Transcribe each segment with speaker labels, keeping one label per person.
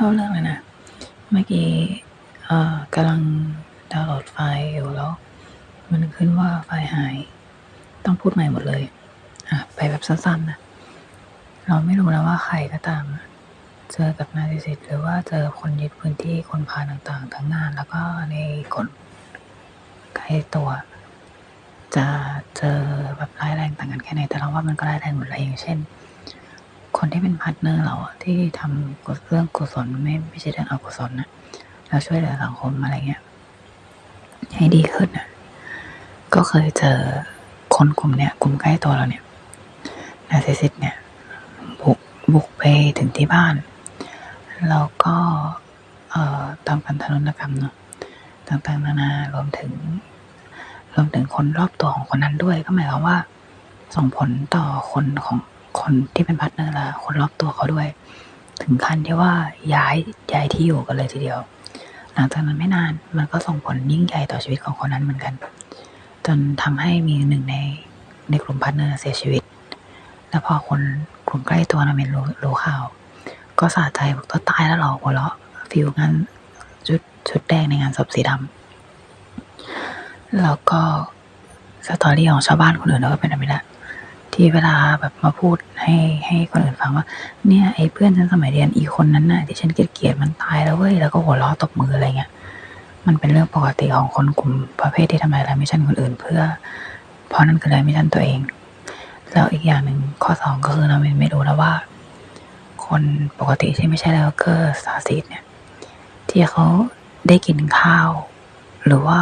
Speaker 1: เข้าเรื่องเลยนะ เมื่อกี้กำลังดาวน์โหลดไฟล์อยู่แล้ว มันขึ้นว่าไฟล์หาย ต้องพูดใหม่หมดเลย อะ ไปแบบสั้นๆนะ เราไม่รู้นะว่าใครก็ตาม เจอกับนาซิสิตหรือว่าเจอคนยึดพื้นที่คนพาต่างๆ ทั้งงานแล้วก็ในคนใกล้ตัว จะเจอแบบร้ายแรงต่างกันแค่ไหน แต่เราว่ามันก็ร้ายแรงหมดเลยอย่างเช่น คนที่เป็นพาร์ทเนอร์เราอะที่ทำเรื่องกุศลไม่ไม่ใช่เรื่องอกุศลนะเราช่วยเหลือสังคมอะไรเงี้ยให้ดีขึ้นนะก็เคยเจอคนกลุ่มเนี้ยกลุ่มใกล้ตัวเราเนี่ยนาซิสิตเนี่ยบุกบุกไปถึงที่บ้านแล้วก็เอ่อทำการทารุณกรรมเนาะต่างๆนานารวมถึง รวมถึงคนรอบตัวของคนนั้นด้วย ก็หมายความว่า ส่งผลต่อคนของ คนที่เป็นพาร์ทเนอร์และคนรอบตัวเขาด้วย ถึงขั้นที่ว่าย้ายย้ายที่อยู่กันเลยทีเดียว หลังจากนั้นไม่นานมันก็ส่งผลยิ่งใหญ่ต่อชีวิตของคนนั้นเหมือนกัน จนทำให้มีหนึ่งในในกลุ่มพาร์ทเนอร์เสียชีวิต แล้วพอคนกลุ่มใกล้ตัวนาเมนรู้รู้ข่าว ก็สะใจบอกตัวตายแล้วหรอหัวเราะฟิลงานชุดชุดแดงในงานศพสีดำแล้วก็สตอรี่ของชาวบ้านคนอื่นก็เป็นแบบนี้แหละ ที่เวลาแบบมาพูดให้ให้คนอื่นฟังว่า เนี่ยไอ้เพื่อนฉันสมัยเรียนอีคนนั้นน่ะที่ฉันเกลียดมันตายแล้วเว้ยแล้วก็หัวเราะตบมืออะไรเงี้ยมันเป็นเรื่องปกติของคนกลุ่มประเภทที่ทำลายมิชชั่นคนอื่น เพื่อ เพราะนั่นคือมิชชั่นตัวเอง แล้วอีกอย่างหนึ่งข้อสองก็คือเราไม่ไม่รู้แล้วว่า คนปกติที่ไม่ใช่แล้วก็สาสิทเนี่ย ที่เขาได้กินข้าว หรือว่า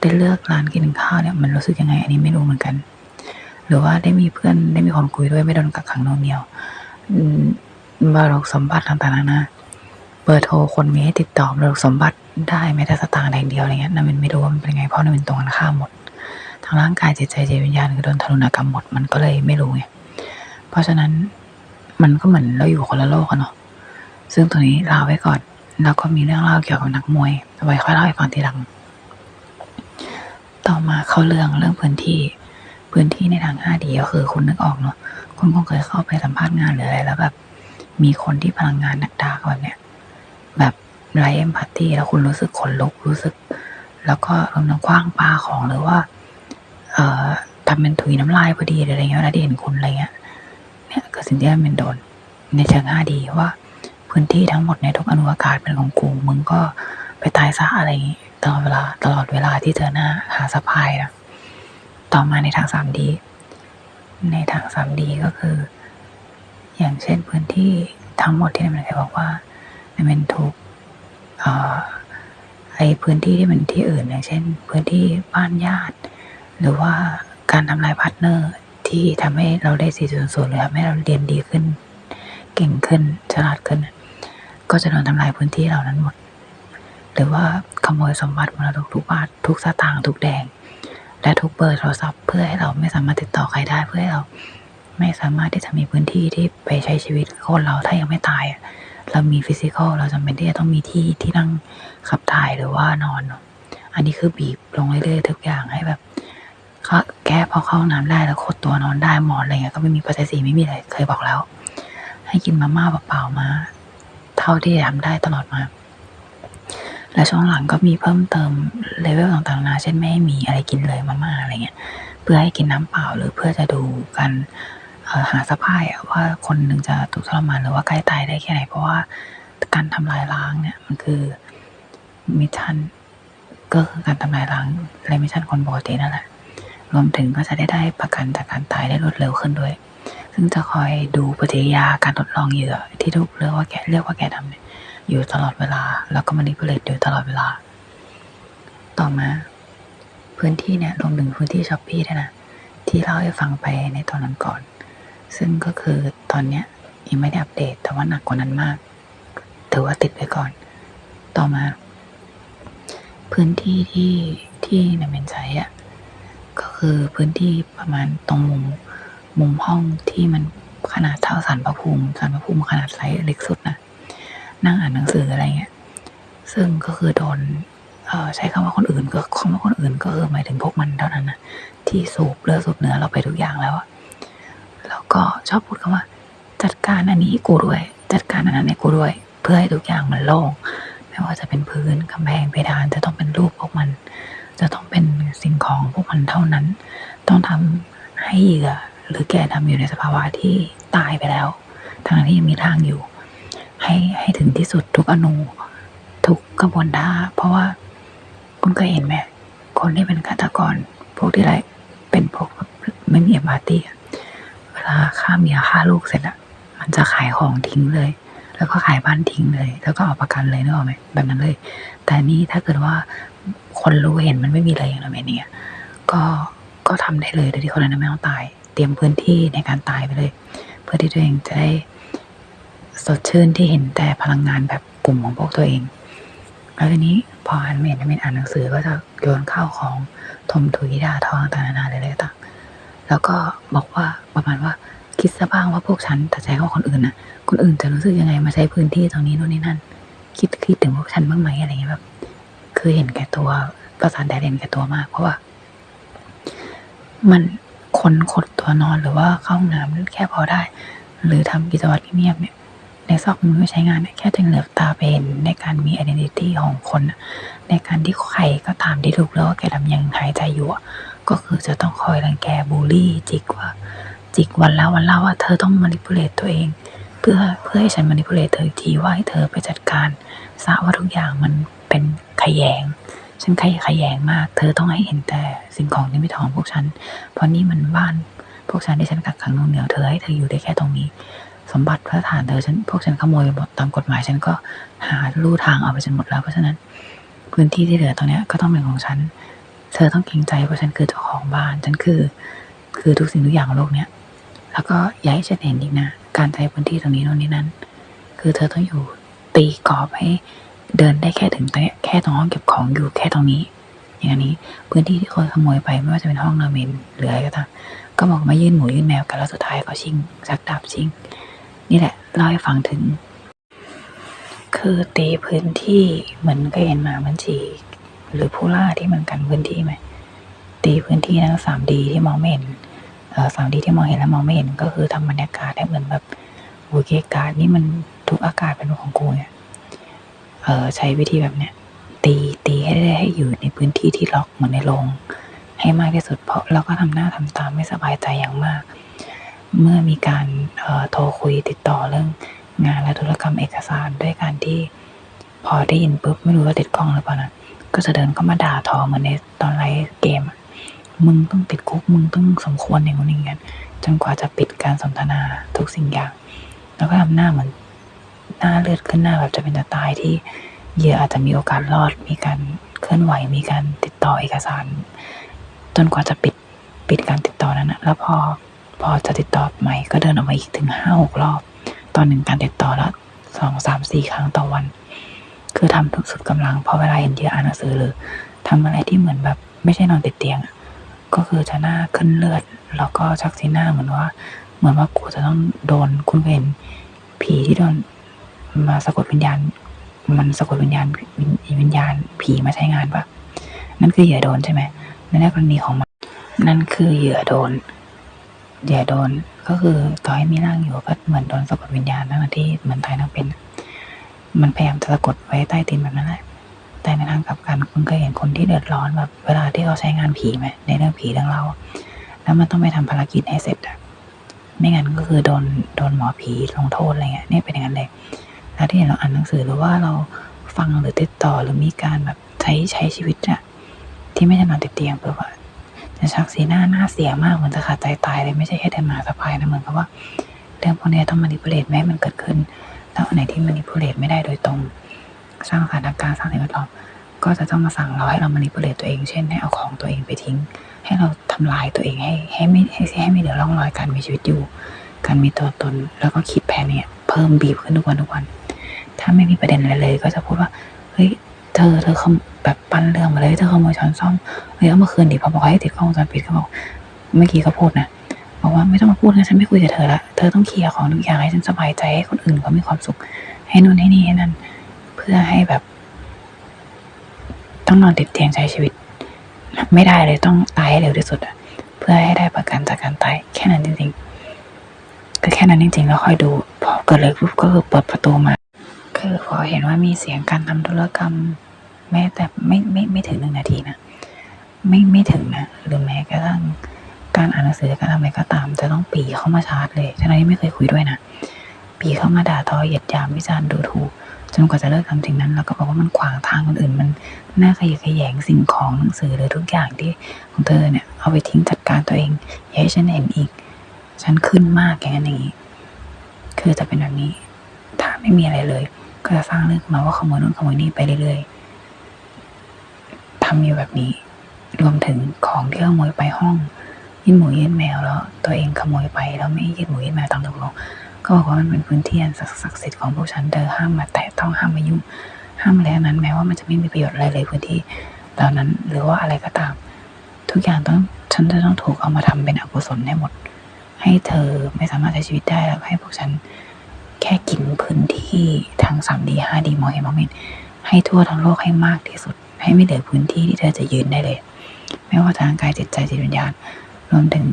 Speaker 1: ได้เลือกร้านกินข้าวเนี่ย มันรู้สึกยังไง อันนี้ไม่รู้เหมือนกัน หรือว่าได้มีเพื่อนได้มีคนคุยด้วยไม่โดนกักขังโนวงเหนียวอืมมรกสมบัติต่างๆนานาเบอร์โทรคนมีให้ติดต่อมรกสมบัติได้แม้แต่สตางค์แดงเดียวอะไรเงี้ยนั่นมันไม่รู้ว่ามันเป็นไงเพราะนั่นเป็นตรงกันข้ามหมดทางร่างกายจิตใจจิตวิญญาณคือโดนทารุณกรรมหมดมันก็เลยไม่รู้ไงเพราะฉะนั้นมันก็เหมือนเราอยู่คนละโลกกันเนาะซึ่งตรงนี้ลาไว้ก่อนแล้วก็มีเรื่องเล่าเกี่ยวกับนักมวยเอาไว้ค่อยเล่าให้ฟังทีหลัง ต่อมาเข้าเรื่องเรื่องพื้นที่ พื้นที่ในทาง 5D ก็คือคุณนึกออกเนาะคุณคงเคยเข้าไปสัมภาษณ์งานหรืออะไรแล้วแบบมีคนที่พลังงานหนักดาแบบเนี้ยแบบไรเอมพัตตี้แล้วคุณรู้สึกขนลุกรู้สึก แล้วก็รวมทั้งคว้างปลาของหรือว่า เอ่อทำเป็นถุยน้ำลายพอดีหรืออะไรเงี้ยเวลาที่เห็นคุณอะไรเงี้ยเนี่ยคือสิ่งที่มันโดน ในเชิง 5D ว่าพื้นที่ทั้งหมดในทุกอนุอากาศเป็นของกูมึงก็ไปตายซะอะไรอย่างงี้ตลอดเวลาตลอดเวลาที่เจอหน้าหาสะพายนะ ต่อมาในทาง 3D ในทาง 3D ก็คือ อย่างเช่นพื้นที่ทั้งหมดที่มันเคยบอกว่ามันถูกเอ่อไอพื้นที่ที่มันที่อื่นอย่างเช่น พื้นที่บ้านญาติ หรือว่าการทำลายพาร์ทเนอร์ที่ทำให้เราได้ 4.0หรือทำให้เราเรียนดีขึ้น เก่งขึ้น ฉลาดขึ้น ก็จะโดนทำลายพื้นที่เหล่านั้นหมด หรือว่าขโมยสมบัติมรดกทุกบาททุกสตางค์ทุกแดง และทุกเบอร์โทรศัพท์เพื่อให้เราไม่สามารถติดต่อใครได้เพื่อให้เราไม่สามารถที่จะมีพื้นที่ที่ไปใช้ชีวิตคนเราถ้ายังไม่ตาย เรามีฟิสิกอลเราจำเป็นที่จะต้องมีที่ที่นั่งขับถ่ายหรือว่านอน อันนี้คือบีบลงเรื่อยๆทุกอย่างให้แบบแก้พอเข้าห้องน้ำได้แล้วขดตัวนอนได้หมอนอะไรเงี้ยก็ไม่มีปัจจัยสีไม่มีเลยเคยบอกแล้ว ให้กินมาม่าเปล่าๆมา เท่าที่ทำได้ตลอดมา และช่วงหลังก็มีเพิ่มเติมเลเวลต่างๆนาเช่นไม่ให้มีอะไรกินเลยมาม่าอะไรเงี้ย เพื่อให้กินน้ำเปล่าหรือเพื่อจะดูกันหาสะพายอะว่าคนหนึ่งจะถูกทรมานหรือว่าใกล้ตายได้แค่ไหน เพราะว่าการทำลายล้างเนี่ยมันคือมิชชั่นก็คือการทำลายล้างและมิชชั่นคนปกตินั่นแหละ รวมถึงก็จะได้ได้ประกันจากการตายได้รวดเร็วขึ้นด้วย ซึ่งจะคอยดูปฏิกิริยาการทดลองเหยื่อที่ถูกเรียกว่าแกเรียกว่าแกะดำเนี่ย อยู่ตลอดเวลา แล้วก็มานิพุเลตอยู่ตลอดเวลา ต่อมา พื้นที่เนี่ยรวมถึงพื้นที่ช้อปปี้ด้วยนะ ที่เล่าให้ฟังไปในตอนนั้นก่อน ซึ่งก็คือตอนเนี้ยยังไม่ได้อัปเดตแต่ว่าหนักกว่านั้นมาก ถือว่าติดไว้ก่อน ต่อมา พื้นที่ที่ที่ในเมนใช้อะก็คือพื้นที่ประมาณตรงมุมมุมห้องที่มันขนาดเท่าสารพระภูมิสารพระภูมิขนาดไซส์เล็กสุดนะ นั่งอ่านหนังสืออะไรเงี้ย ซึ่งก็คือโดนเออใช้คำว่าคนอื่นก็คำว่าคนอื่นก็คือหมายถึงพวกมันเท่านั้นนะที่สูบเลือดสูบเนื้อเราไปทุกอย่างแล้วแล้วก็ชอบพูดคำว่า จัดการอันนี้ให้กูด้วย จัดการอันนั้นให้กูด้วย เพื่อให้ทุกอย่างมันโล่งไม่ว่าจะเป็นพื้นกำแพงเพดานจะต้องเป็นรูปพวกมัน จะต้องเป็นสิ่งของพวกมันเท่านั้น ต้องทำให้เหยื่อหรือแกนำอยู่ในสภาวะที่ตายไปแล้วทั้งที่ยังมีร่างอยู่ ให้ให้ถึงที่สุดทุกอนูทุกกระบวนท่าเพราะว่าคุณเคยเห็นไหมคนที่เป็นฆาตกร พวกที่ไรเป็นพวกไม่มีเอมพัตตีอะเวลาฆ่าเมียฆ่าลูกเสร็จอะมันจะขายของทิ้งเลย แล้วก็ขายบ้านทิ้งเลย แล้วก็เอาประกันเลยนึกออกไหมแบบนั้นเลย แต่นี่ถ้าเกิดว่าคนรู้เห็นมันไม่มีเลยอย่างเราเป็นเนี่ยก็ก็ทำได้เลยโดยที่คนนั้นไม่ต้องตาย เตรียมพื้นที่ในการตายไปเลย เพื่อที่ตัวเองจะได้ สดชื่นที่เห็นแต่พลังงานแบบกลุ่มของพวกตัวเอง แล้วทีนี้พออ่านเมนเมนอ่านหนังสือก็จะโยนข้าวของถมถุยด่าทอต่างๆนานาเลยต่างแล้วก็บอกว่าประมาณว่าคิดซะบ้างว่าพวกฉันแต่ใจว่าคนอื่นน่ะ คนอื่นจะรู้สึกยังไงมาใช้พื้นที่ตรงนี้โน่นนี่นั่น คิดคิดถึงพวกฉันบ้างไหมอะไรเงี้ยแบบคือเห็นแก่ตัวประสาทแดดเห็นแก่ตัวมาก เพราะว่า มันคนขดตัวนอนหรือว่าเข้าห้องน้ำแค่พอได้ หรือทำกิจวัตรเงียบเนี่ย ในซอกมือใช้งานเนี่ยแค่จะเหลือบตาไปเห็นในการมี identity ของคน ในการที่ใครก็ตามที่ถูกแล้วว่าแกดำยังหายใจอยู่ก็คือจะต้องคอยรังแกบูลลี่ จิกว่า จิกวันแล้ววันเล่าว่าเธอต้องมา n i p u l a t e ตัวเอง เพื่อเพื่อให้ฉันมา n i p u l a t e เธออีกทีว่าให้เธอไปจัดการสะว่าทุกอย่างมันเป็นขยงฉันขยขยงมาก เธอต้องให้เห็นแต่สิ่งของที่ไม่ทองพวกฉัน เพราะนี่มันบ้านพวกฉันที่ฉันกักขังหน่วงเหนียวเธอให้เธออยู่ได้แค่ตรงนี้ สมบัติพระฐานเธอฉันพวกฉันขโมยหมดตามกฎหมายฉันก็หาลู่ทางเอาไปจนหมดแล้วเพราะฉะนั้น พื้นที่ที่เหลือตรงนี้ก็ต้องเป็นของฉัน เธอต้องเกรงใจเพราะฉันคือเจ้าของบ้านฉันคือ คือทุกสิ่งทุกอย่างโลกเนี้ยแล้วก็ย้ายฉันเห็นอีกนะการใช้พื้นที่ตรงนี้โน่นนี่นั่นคือเธอต้องอยู่ตีกรอบให้เดินได้แค่ถึงตรงนี้แค่ตรงห้องเก็บของอยู่แค่ตรงนี้ อย่างนี้พื้นที่ที่คนขโมยไปไม่ว่าจะเป็นห้องนาเมนหรืออะไรก็ตามก็บอกมายื่นหมูยื่นแมวกันแล้วสุดท้ายก็ชิงชักดาบชิง นี่แหละเล่าให้ฟังถึง คือตีพื้นที่เหมือนก็เห็นหมามันฉีหรือผู้ล่าที่มันกันพื้นที่ไหมตีพื้นที่ทั้งสามดีที่มองไม่เห็นสามดีที่มองเห็นและมองไม่เห็นก็คือทำบรรยากาศให้เหมือนแบบโอเคกาศนี่มันทุกอากาศเป็นของกูเนี่ยเออใช้วิธีแบบเนี้ยตีตีให้ได้ให้อยู่ในพื้นที่ที่ล็อกเหมือนในโรงให้มากที่สุดเพราะเราก็ทำหน้าทำตามไม่สบายใจอย่างมาก เมื่อมีการโทรคุยติดต่อเรื่องงานและธุรกรรมเอกสารด้วยการที่พอได้ยินปุ๊บไม่รู้ว่าติดกล้องหรือเปล่านะก็จะเดินเข้ามาด่าทอเหมือนในตอนไลฟ์เกม มึงต้องติดคุกมึงต้องสมควรอย่างนู้นอย่างนี้จนกว่าจะปิดการสนทนาทุกสิ่งอย่าง แล้วก็ทำหน้าเหมือนหน้าเลือดขึ้นหน้าแบบจะเป็นจะตายที่เหยื่ออาจจะมีโอกาสรอดมีการเคลื่อนไหวมีการติดต่อเอกสาร จนกว่าจะปิดปิดการติดต่อนั้นนะแล้วพอ พอจะติดต่อใหม่ก็เดินออกมาอีกถึงห้าหกรอบ ตอนหนึ่งการติดต่อแล้วสองสามสี่ครั้งต่อวัน คือทำทุกสุดกำลังพอเวลาเห็นเยื่ออ่านหนังสือหรือทำอะไรที่เหมือนแบบไม่ใช่นอนติดเตียงก็คือจะหน้าขึ้นเลือด แล้วก็ชักสีหน้าเหมือนว่า เหมือนว่ากูจะต้องโดนคุณเห็นผีที่โดนมาสะกดวิญญาณ มันสะกดวิญญาณวิญวิญญาณผีมาใช้งานปะนั่นคือเหยื่อโดนใช่ไหมในกรณีของมันนั่นคือเหยื่อโดน เหยื่อโดนก็คือต่อให้มีร่างอยู่ก็เหมือนโดนสะกดวิญญาณทั้งที่เหมือนตายทั้งเป็น มันพยายามจะสะกดไว้ใต้ตีนแบบนั้นแหละแต่ในทางกลับกันคุณเคยเห็นคนที่เดือดร้อนแบบเวลาที่เขาใช้งานผีไหมในเรื่องผีเรื่องเล่าแล้วมันต้องไปทำภารกิจให้เสร็จอะไม่งั้นก็คือโดนโดนหมอผีลงโทษอะไรเงี้ยเนี่ยเป็นอย่างนั้นเลยแล้วที่เราอ่านหนังสือหรือว่าเราฟังหรือติดต่อหรือมีการแบบใช้ใช้ชีวิตอะที่ไม่ได้นอนติดเตียงเพื่อว่า จะชักสีหน้าหน้าเสียมากเหมือนจะขาดใจตายเลยไม่ใช่แค่เดินมาสะพายนะเหมือนกับว่าเรื่องพวกนี้ต้องมานิพุเลตแม้มันเกิดขึ้น แล้วอันไหนที่มานิพุเลตไม่ได้โดยตรง สร้างสถานการณ์สร้างสิ่งแวดล้อมก็จะต้องมาสั่งเราให้เรามานิพุเลตตัวเองเช่นให้เอาของตัวเองไปทิ้ง ให้เราทำลายตัวเองให้ให้ไม่ให้ให้ไม่เหลือร่องรอยการมีชีวิตอยู่ การมีตัวตนแล้วก็คิดแผนเนี่ยเพิ่มบีบขึ้นทุกวันทุกวัน ถ้าไม่มีประเด็นอะไรเลย ก็จะพูดว่าเฮ้ยเธอเธอ แบบปั้นเรื่องมาเลยเธอขโมยช้อนซ่อมเฮ้ยเอามาคืนดิพอบอกให้ติดกล้องวงจรปิดก็บอกเมื่อกี้ก็พูดนะบอกว่าไม่ต้องมาพูดนะฉันไม่คุยกับเธอละเธอต้องเคลียร์ของทุกอย่างให้ฉันสบายใจให้คนอื่นเขามีความสุข ให้นู่นให้นี่ให้นั่นเพื่อให้แบบ ต้องนอนติดเตียงใช้ชีวิต ไม่ได้เลยต้องตายให้เร็วที่สุดอะเพื่อให้ได้ประกันจากการตายแค่นั้นจริงๆก็แค่นั้นจริงๆแล้วค่อยดูพอเกิดอะไรปุ๊บก็คือเปิดประตูมา คือพอเห็นว่ามีเสียงการทำธุรกรรม แม้แต่ไม่ไม่ไม่ถึงหนึ่งนาทีนะไม่ไม่ถึงนะหรือแม้กระทั่งการอ่านหนังสือการทำอะไรก็ตาม จะต้องปีเข้ามาชาร์จเลยทั้งที่ไม่เคยคุยด้วยนะปีเข้ามาด่าทอเหยียดยามวิจารณ์ดูถูกจนกว่าจะเลิกทำสิ่งนั้นแล้วก็บอกว่ามันขวางทางคนอื่น มันน่าขยะแขยงสิ่งของหนังสือหรือทุกอย่างที่ของเธอเนี่ย เอาไปทิ้งจัดการตัวเองอย่าให้ฉันเห็นอีก ฉันขึ้นมากอย่างนั้นอย่างนี้ คือจะเป็นแบบนี้ ถ้าไม่มีอะไรเลย ก็จะสร้างเรื่องมาว่าขโมยนู่นขโมยนี่ไปเรื่อยๆ ทำอยู่แบบนี้ รวมถึงของที่ขโมยไปห้องยื่นหมูยื่นแมวแล้ว ตัวเองขโมยไปแล้วไม่ยื่นหมูยื่นแมวตามตกลงก็บอกว่ามันเป็นพื้นที่อันศักดิ์สิทธิ์ของพวกฉันเธอห้ามมาแตะต้องห้ามมายุ่งห้ามอะไรนั้นแม้ว่ามันจะไม่มีประโยชน์อะไรเลยพื้นที่เหล่านั้นหรือว่าอะไรก็ตาม ทุกอย่างต้องฉันจะต้องถูกเอามาทำเป็นอกุศลให้หมด ให้เธอไม่สามารถใช้ชีวิตได้แล้วให้พวกฉันแค่กินพื้นที่ทาง 3D 5D มองเห็นมองไม่เห็นให้ทั่วทั้งโลกให้มากที่สุด ให้ไม่เหลือพื้นที่ที่เธอจะยืนได้เลย ไม่ว่าทางกายจิตใจจิตวิญญาณรวมถึง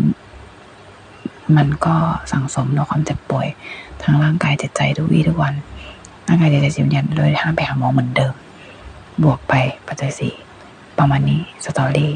Speaker 1: มันก็สังสมในความเจ็บป่วย ทางร่างกายจิตใจทุกวี่ทุกวันร่างกายจิตใจจิตวิญญาณโดยห้ามไปหาหมอเหมือนเดิม บวกไปปัจจัยสี่ประมาณนี้สตอรี่